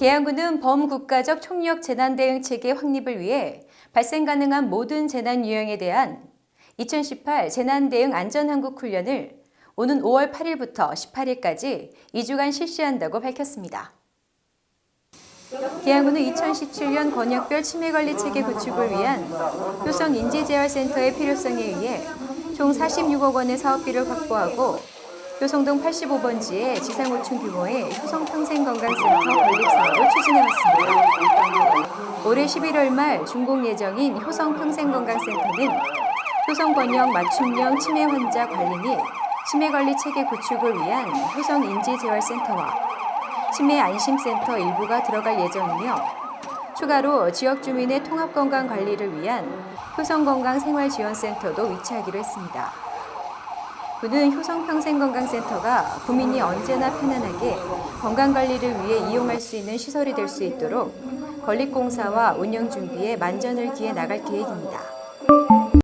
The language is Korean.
계양구는 범국가적 총력 재난 대응 체계 확립을 위해 발생 가능한 모든 재난 유형에 대한 2018 재난 대응 안전 한국 훈련을 오는 5월 8일부터 18일까지 2주간 실시한다고 밝혔습니다. 계양구는 2017년 권역별 치매 관리 체계 구축을 위한 효성 인지재활센터의 필요성에 의해 총 46억 원의 사업비를 확보하고 효성동 85번지에 지상호층 규모의 효성평생건강센터 건립 사업을 추진해왔습니다. 올해 11월 말 준공 예정인 효성평생건강센터는 효성권역 맞춤형 치매 환자 관리 및 치매 관리 체계 구축을 위한 효성인지재활센터와 치매 안심센터 일부가 들어갈 예정이며 추가로 지역 주민의 통합 건강 관리를 위한 효성건강 생활지원센터도 위치하기로 했습니다. 그는 효성평생건강센터가 국민이 언제나 편안하게 건강관리를 위해 이용할 수 있는 시설이 될 수 있도록 건립공사와 운영 준비에 만전을 기해 나갈 계획입니다.